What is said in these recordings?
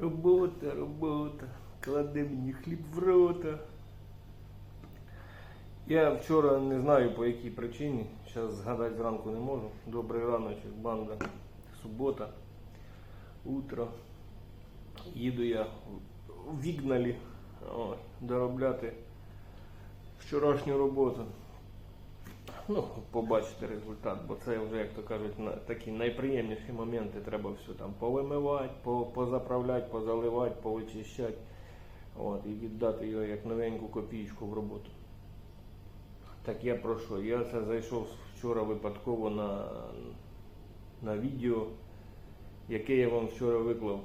Робота, робота. Клади мені хліб в рота. Я вчора не знаю по якій причині, зараз згадати зранку не можу. Добрий раночок, банда. Субота, утро. Їду я в Вігналі доробляти вчорашню роботу. Ну, побачити результат, бо це вже, як то кажуть, такі найприємніші моменти. Треба все там повимивати, позаправляти, позаливати, повичищати. От, і віддати його як новеньку копійку в роботу. Так я про що? Я це зайшов вчора випадково на, на відео, яке я вам вчора виклав.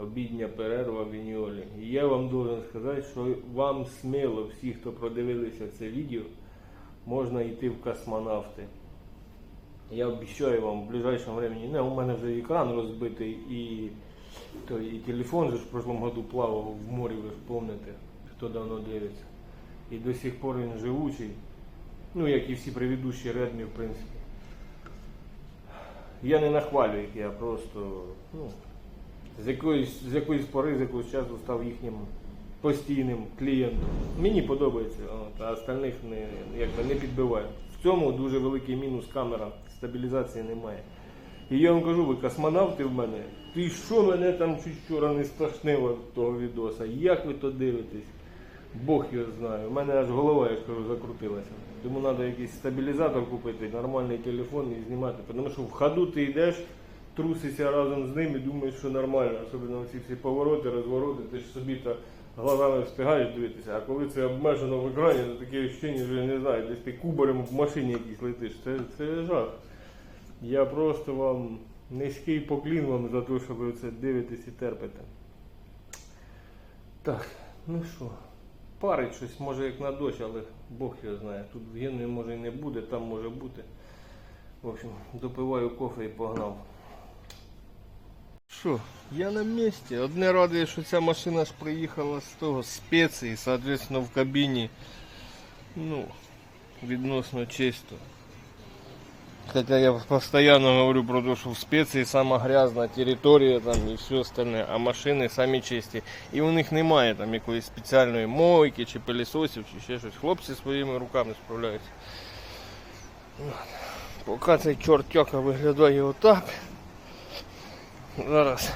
Обідня перерва в Ініолі. І я вам должен сказати, що вам сміло, всі, хто продивилися це відео, можна йти в космонавти. Я обіцяю вам в ближайшому времени. Не, у мене вже екран розбитий і, то, і телефон же в прошлом году плавав в морі, ви ж помните, хто давно дивиться. І до сих пор він живучий. Ну, як і всі предыдущі Redmi, в принципі. Я не нахвалюю їх, я просто ну, з якоїсь, з якоїсь пори, з якогось часу став їхнім постійним клієнтом. Мені подобається, от, а остальних не, якби не підбиваю. В цьому дуже великий мінус камера, стабілізації немає. І я вам кажу, ви космонавти в мене, ти що мене там чуть вчора не стошнило від того відоса? Як ви то дивитесь? Бог його знає. У мене аж голова, я кажу, закрутилася. Тому треба якийсь стабілізатор купити, нормальний телефон і знімати. Тому що в ходу ти йдеш, трусишся разом з ним і думаєш, що нормально. Особливо ці всі повороти, розвороти, ти ж собі то глазами встигаєш дивитися, а коли це обмежено в екрані, то таке відчуття, я не знаю, десь ти кубарем в машині якийсь летиш. Це, це жах. Я просто вам низький поклін вам за те, що ви це дивитесь і терпите. Так, ну що, парить щось, може як на дощ, але Бог його знає. Тут в Генуї може і не буде, там може бути. В общем, допиваю кофе і погнав. Що, я на місці. Одне радує, що ця машина ж приїхала з того спеції, соответственно, в кабіні, ну, відносно чисто. Хотя я постоянно говорю про то, что в специи сама грязна територія там і все остальне, а машини самі чисті. І у них немає там якоїсь спеціальної мойки чи пилісосів, чи ще щось. Хлопці своїми руками справляються. Поки цей чортяка виглядає отак. Зараз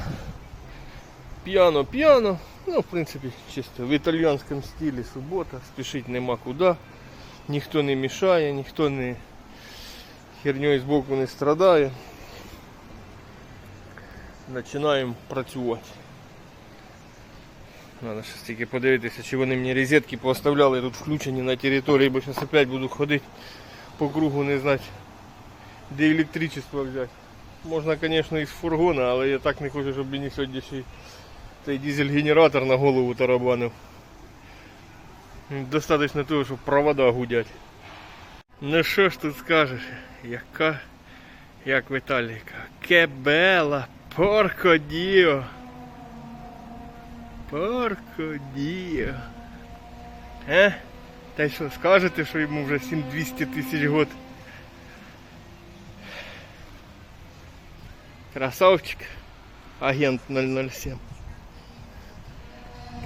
п'яно-п'яно. Ну, в принципі, чисто в італійському стилі субота, спішити нема куди. Ніхто не мішає, ніхто не херньою збоку не страдає. Починаємо працювати. Надо щось тільки подивитися, чи вони мені розетки поставляли тут включені на території, бо зараз опять буду ходити по кругу, не знати, де електричество взяти. Можна, звісно, із фургона, але я так не хочу, щоб мені сьогодні ще цей дизель-генератор на голову тарабанив. Достаточно того, щоб провода гудять. Ну що ж тут скажеш? Яка, як в Італії, кебела. Порко діо. Е? Та й що, скажете, що йому вже 7200 тисяч год? Красавчик. Агент 007.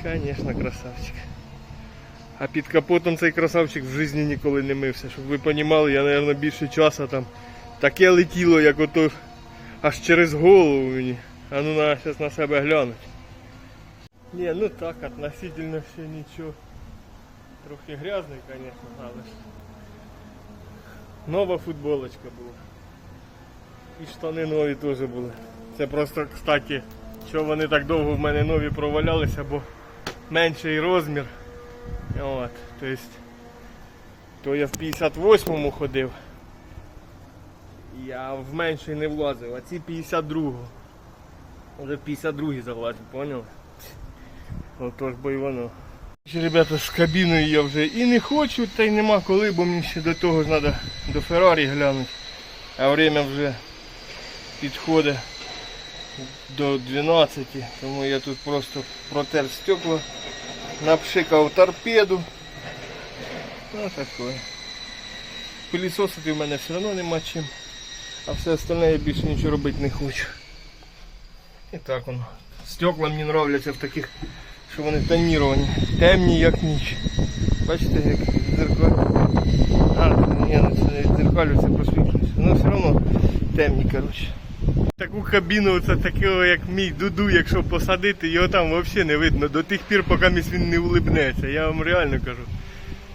Конечно, красавчик. А під капотом цей красавчик в житті ніколи не мився. Щоб ви розуміли, я, мабуть, більше часу там таке летіло, як ото аж через голову мені. А ну на зараз на себе глянуть. Ні, ну так, относительно ще нічого. Трохи грязний, звісно, але ж. Нова футболочка була. І штани нові теж були. Це просто, кстати, що вони так довго в мене нові провалялися, бо менший розмір. От, то есть, то я в 58-му ходив. Я в менший не влазив, а ці 52-го. Вже в 52-й залазив, поняв? Отож бо й воно. Ребята, з кабіною я вже і не хочу, та й нема коли, бо мені ще до того ж треба до Феррарі глянути. А время вже підходить до 12, тому я тут просто протер стекла напшикав торпеду. Ну таке. Пилісосити в мене все одно нема чим. А все остальне я більше нічого робити не хочу. І так воно. Стекла мені нравляться в таких, що вони тоніровані. Темні, як ніч. Бачите, як дзеркало. А, ні, це не відзеркалюється, просвітлюється. Ну все одно темні, коротше. Таку кабіну, це такого, як мій дуду, якщо посадити, його там взагалі не видно до тих пір, поки він не улибнеться. Я вам реально кажу.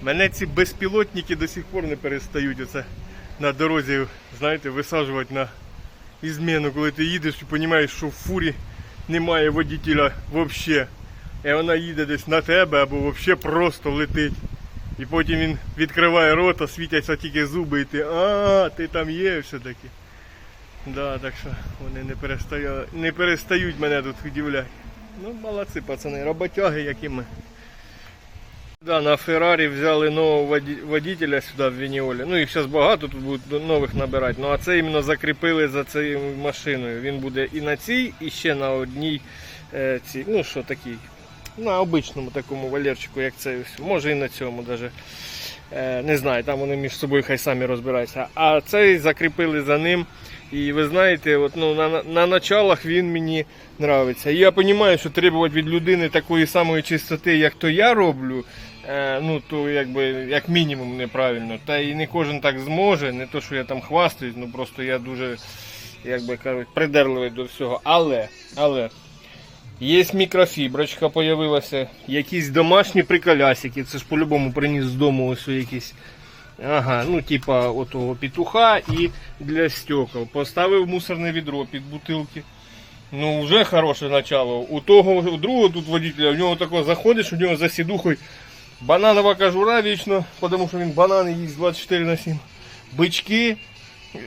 Мене ці безпілотники до сих пор не перестають оце на дорозі, знаєте, висаджувати на ізміну, коли ти їдеш і розумієш, що в фурі немає водителя взагалі. І вона їде десь на тебе або взагалі просто летить. І потім він відкриває рота, світяться тільки зуби, і ти, а, ти там є все-таки. Да, так що вони не перестають, не перестають мене тут удивляти. Ну, молодці, пацани, роботяги, як ми. Да, на Феррарі взяли нового водителя сюди в Веніолі. Ну їх зараз багато тут будуть нових набирати. Ну а це іменно закріпили за цією машиною. Він буде і на цій, і ще на одній е, цій, ну що такий, на обичному такому валерчику, як цей. Може і на цьому даже. Е, не знаю, там вони між собою хай самі розбираються. А цей закріпили за ним. І ви знаєте, от, ну, на, на- на началах він мені нравиться. І я розумію, що требувати від людини такої самої чистоти, як то я роблю, е, ну то якби як мінімум неправильно. Та і не кожен так зможе, не то, що я там хвастаюсь, ну просто я дуже, як би кажуть, придерливий до всього. Але, але. Є мікрофіброчка появилася, якісь домашні приколясики, це ж по-любому приніс з дому ось якісь. Ага, ну типа отого петуха і для стекол. Поставив мусорне відро під бутилки. Ну, вже хороше начало. У того, у другого тут водителя, в нього тако заходиш, у нього за сідухою бананова кожура вічно, тому що він банани їсть 24 на 7. Бички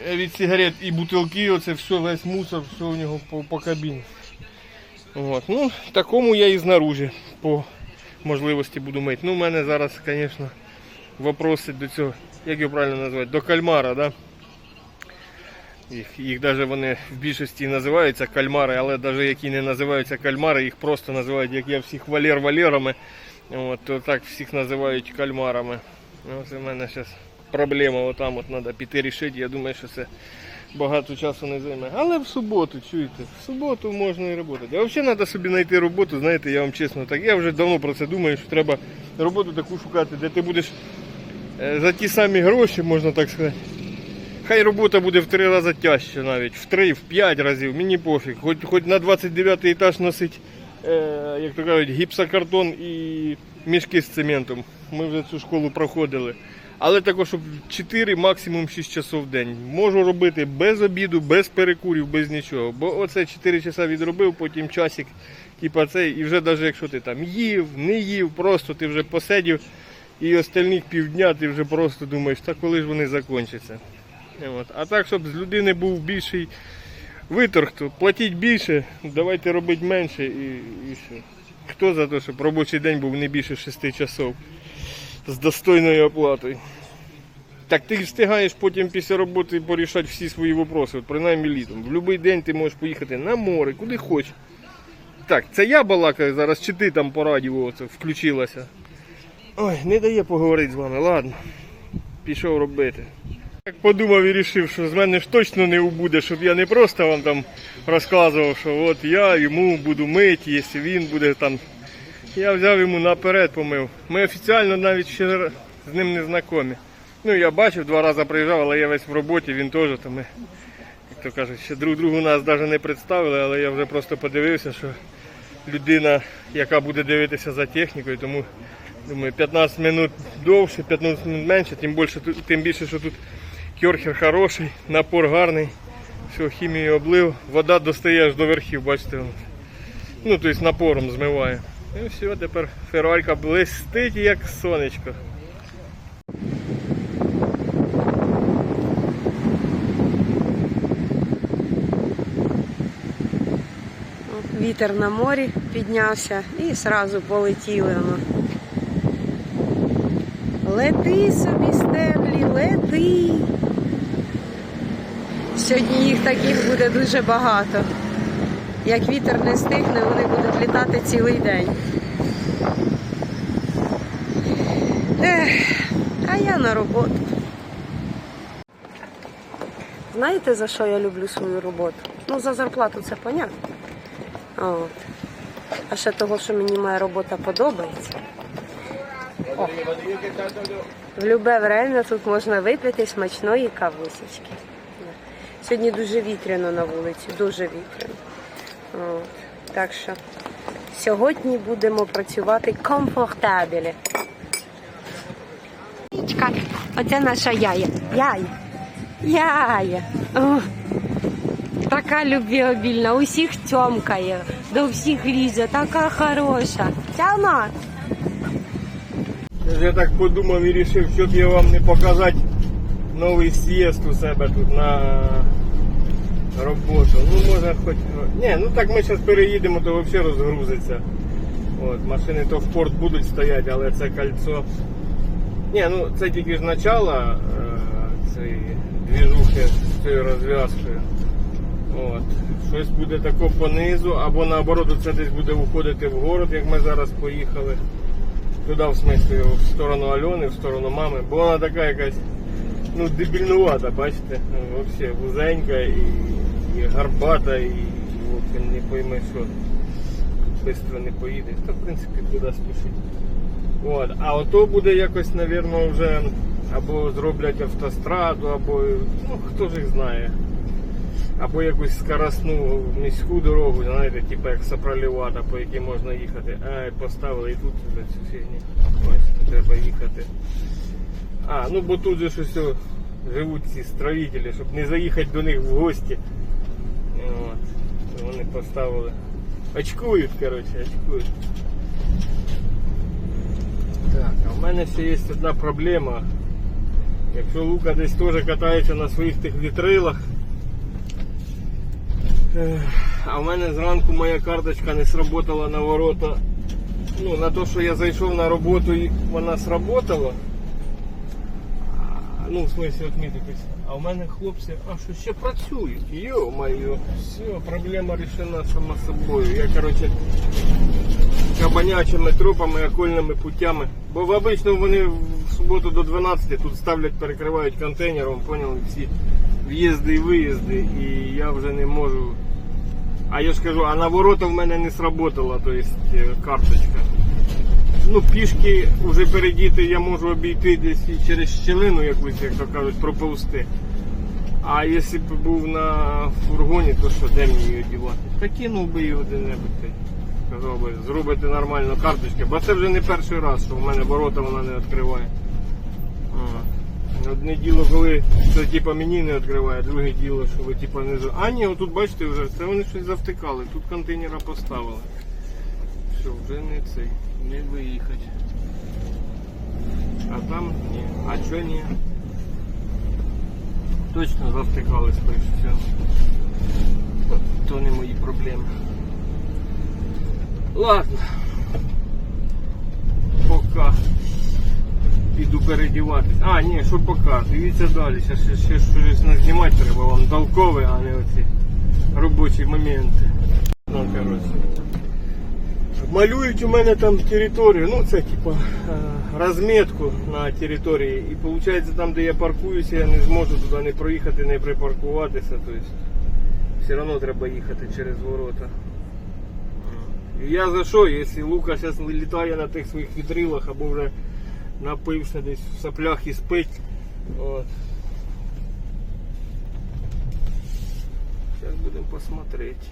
е, від сигарет і бутилки, оце все, весь мусор, все у нього по, по кабіні. От. Ну, такому я і знаружі по можливості буду мити. Ну, у мене зараз, звісно, вопроси до цього, як його правильно назвати, до кальмара, да? Їх, їх навіть вони в більшості називаються кальмари, але навіть які не називаються кальмари, їх просто називають, як я всіх валер валерами, от, то так всіх називають кальмарами. Ну, Ось у мене зараз проблема отам от треба піти рішити. Я думаю, що це багато часу не займе. Але в суботу, чуєте, в суботу можна і роботи. А взагалі треба собі знайти роботу, знаєте, я вам чесно так. Я вже давно про це думаю, що треба роботу таку шукати, де ти будеш е, за ті самі гроші, можна так сказати. Хай робота буде в три рази тяжче навіть, в три, в п'ять разів, мені пофіг. Хоч, хоч на 29 етаж носить, е, як то кажуть, гіпсокартон і мішки з цементом. Ми вже цю школу проходили. Але також, щоб 4, максимум 6 часов в день. Можу робити без обіду, без перекурів, без нічого. Бо оце 4 часа відробив, потім часик, типа цей, і вже навіть якщо ти там їв, не їв, просто ти вже посидів і остальних півдня ти вже просто думаєш, та коли ж вони закінчаться. От. А так, щоб з людини був більший виторг, то платіть більше, давайте робити менше і, і все. Хто за те, щоб робочий день був не більше 6 часов з достойною оплатою. Так ти встигаєш потім після роботи порішати всі свої вопроси, от принаймні літом. В будь-який день ти можеш поїхати на море, куди хочеш. Так, це я балакаю зараз, чи ти там по радіо оце включилася. Ой, не дає поговорити з вами, ладно. Пішов робити. Так подумав і вирішив, що з мене ж точно не убуде, щоб я не просто вам там розказував, що от я йому буду мити, якщо він буде там. Я взяв йому наперед помив. Ми офіційно навіть ще з ним не знайомі. Ну я бачив, два рази приїжджав, але я весь в роботі, він теж, то ми, як то кажуть, ще друг другу нас навіть не представили, але я вже просто подивився, що людина, яка буде дивитися за технікою, тому думаю, 15 минут довше, 15 минут менше, тим більше, тим більше, що тут кьорхер хороший, напор гарний. Все, хімію облив, вода достає аж до верхів, бачите. Ну, тобто напором змиває. І все, тепер феррарка блистить як сонечко. Вітер на морі піднявся і зразу полетіли воно. Лети собі стеблі, лети. Сьогодні їх таких буде дуже багато. Як вітер не стихне, вони будуть літати цілий день. Ех, а я на роботу. Знаєте, за що я люблю свою роботу? Ну, за зарплату це понятно. От. А ще того, що мені моя робота подобається. О. В любе время тут можна випити смачної кавусечки. Сьогодні дуже вітряно на вулиці, дуже вітряно. Так що сьогодні будемо працювати комфортабелі. Оце наша яя. Яя. Яя. Така любвеобільна, усіх тьомкає, до всіх лізе, така хороша. Тяма. Я так подумав і вирішив, щоб я вам не показати новий з'їзд у себе тут на роботу. Ну може хоч. Ні, ну так ми зараз переїдемо, то взагалі розгрузиться. От, машини то в порт будуть стояти, але це кольцо. Ні, ну це тільки ж начало е, цієї двіжухи з цією розв'язкою. От. Щось буде тако понизу, або наоборот, це десь буде уходити в город, як ми зараз поїхали. Туди, в смислі, в сторону Альони, в сторону мами, бо вона така якась ну, дебільнувата, бачите? Ну, Взагалі вузенька і, і гарбата, і, і в не пойме, що швидко не поїдеш. Та в принципі куди спішить. От. А ото буде якось, напевно, вже або зроблять автостраду, або ну хто ж їх знає. Або якусь скоростну міську дорогу, знаєте, типу як Сапролівата, по якій можна їхати. А, поставили і тут вже цю фігню. Ось, треба їхати. А, ну бо тут же щось живуть ці строїтелі, щоб не заїхати до них в гості. Вони поставили. Очкують, коротше, очкують. Так, а в мене ще є одна проблема. Якщо Лука десь теж катається на своїх тих вітрилах, А в мене зранку моя карточка не сработала на ворота. Ну, на те, що я зайшов на роботу і вона сработала. Ну, в смысле, отмітитись. А в мене хлопці, а що ще працюють. Йо-моє, все, проблема рішена сама собою. Я, коротше, кабанячими тропами, окольними путями. Бо обично вони в суботу до 12 тут ставлять, перекривають контейнером, поняли всі в'їзди і виїзди, і я вже не можу. А я ж кажу, а на ворота в мене не сработала, то есть е, карточка. Ну, пішки вже передіти я можу обійти десь і через щілину якусь, як то кажуть, проповзти. А якщо б був на фургоні, то що, де мені її дівати? Та кинув би його де-небудь. Сказав би, зробити нормально карточки, бо це вже не перший раз, що в мене ворота вона не відкриває. Одне діло, коли це типа мені не відкриває, друге діло, що ви типа не. А ні, отут бачите вже, це вони щось завтикали, тут контейнера поставили. Що, вже не цей, не виїхати. А там ні. А чого ні? Точно завтикали скоріше всього. То не мої проблеми. Ладно. Пока. Піду передіватись. А, ні, що пока. Дивіться далі. Ще, ще, ще щось назнімати треба вам толкове, а не оці робочі моменти. Ну, коротше. Малюють у мене там територію, ну це типа е, розмітку на території. І виходить там, де я паркуюся, я не зможу туди не проїхати, не припаркуватися. Тобто все одно треба їхати через ворота. І я за що, якщо Лука зараз літає на тих своїх вітрилах або вже напився десь в соплях і спить. От. Зараз будемо посмотреть.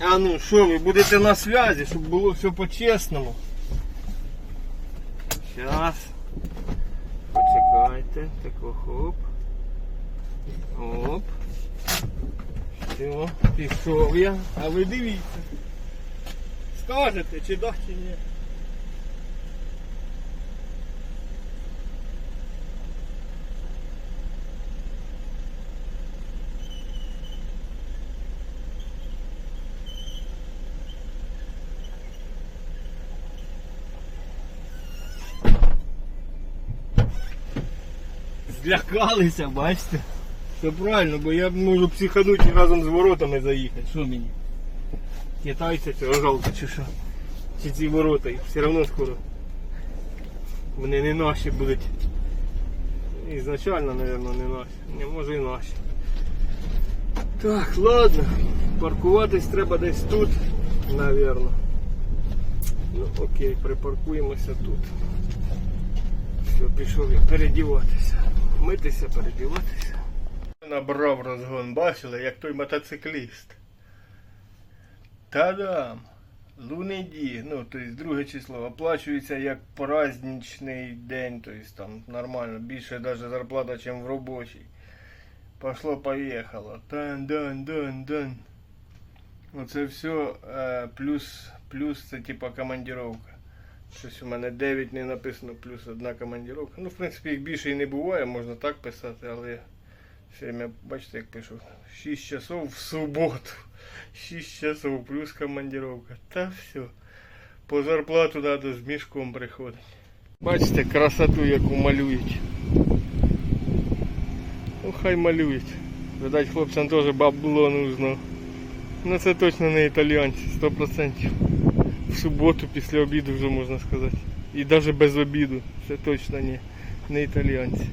А ну що, ви будете на связі, щоб було все по-чесному. Зараз. Почекайте. Так хоп. Оп. Все, пішов я. А ви дивіться. Скажете, чи да, чи ні. Злякалися, бачите? Все правильно, бо я можу психанути і разом з воротами заїхати. Що мені? Китайця цього жалко чи що? Чи ці ворота, їх все одно скоро. Вони не наші будуть. Ізначально, мабуть, не наші. Не може і наші. Так, ладно. Паркуватись треба десь тут, навірно. Ну окей, припаркуємося тут. Все, пішов я передіватися. Митися, передіватися. Набрав розгон, бачили, як той мотоцикліст. Та-дам! Луниді, ну, тобто друге число, оплачується як праздничний день, тобто там нормально, більше навіть зарплата, ніж в робочий. Пошло, поїхало. Дан, дан, дан, дан. Оце все плюс, плюс це типа командировка. Щось у мене 9 не написано, плюс одна командировка. Ну, в принципі, їх більше і не буває, можна так писати, але все время, бачите, як пишу, 6 часов в суботу. 6 часов плюс командировка. Та все. По зарплату треба з мішком приходити. Бачите, красоту, яку малюють. Ну, хай малюють. Видать, хлопцям теж бабло нужно. Ну це точно не італіянці, 100%. В суботу після обіду вже можна сказати. І навіть без обіду. Це точно не, не італіянці.